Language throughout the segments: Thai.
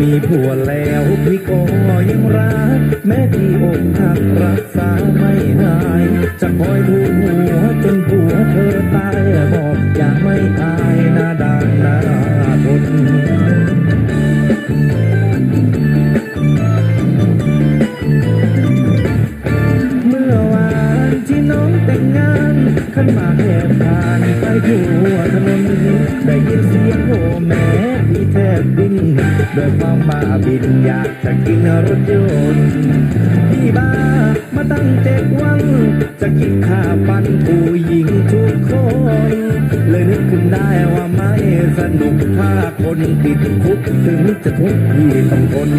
มีผัวแล้วพี่ก็ยังรัก แม้ที่อกหักรักษาไม่หาย จะคอยดูหัวจนผัวเธอตายบอกอย่าไม่อายหน้าด่านหน้าทน ขันมาแอบผ่านไปทั่วถนนได้ยินเสียงโหแม่พี่แทบดิ้นด้วยความบ้าบินอยากจะกินรถยนต์พี่บ้ามาตั้งเจ็ดวันจะกินข้าฟันผู้หญิงทุกคน เลยนึกขึ้นได้ว่าไม่สนุกถ้าคนติดคุกถึงจะทุกข์พี่ต้องทน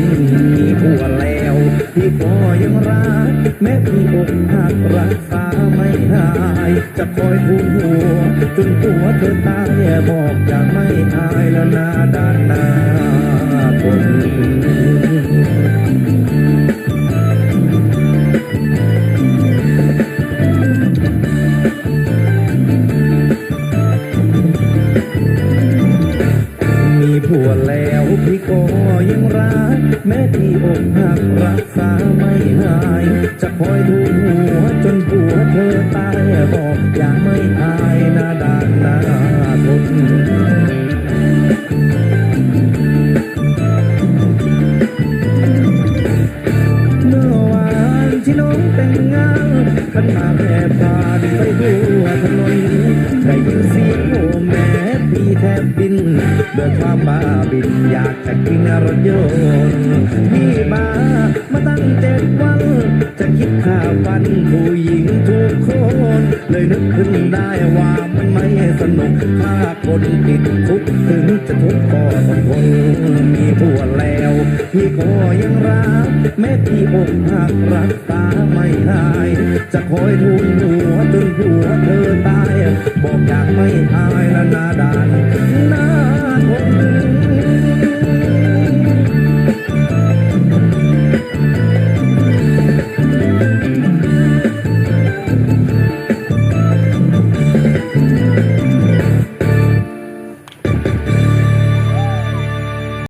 มีผัวแล้วพี่ก็ยังรักแม้พี่อกหักรักษาไม่หาย จะคอยทูหัวจนตัวเธอตายบอกอย่าไม่อายแล้วนาด้านหน้าคนมีผัวแล้วพี่ก็ยังรัก แม้ที่อกหักรักษาไม่หาย จะคอยดูหัว ตายบอกอย่าไม่อายนาดานนาทนเมื่อวานที่น้องแต่งงานขันหมาแอบผ่านไปทั่วถนนได้ยินเสียงโอแม่พี่แทบบินด้วยความบ้าบินอยากจะกินรถยนต์พี่บ้ามาตั้งเจ็ดวัน จะคิดฆ่าฟันผู้หญิงทุกคน เลยนึกขึ้นได้ว่ามันไม่สนุกฆ่าคนติดคุกถึงจะทุกข์ก็ทงคนมีผัวแล้วมีก็ยังรักแม้ที่อกหักรักตาไม่หาย จะคอยทูลหัวจนหัวเธอตาย บอกอยากไม่อายละนาดา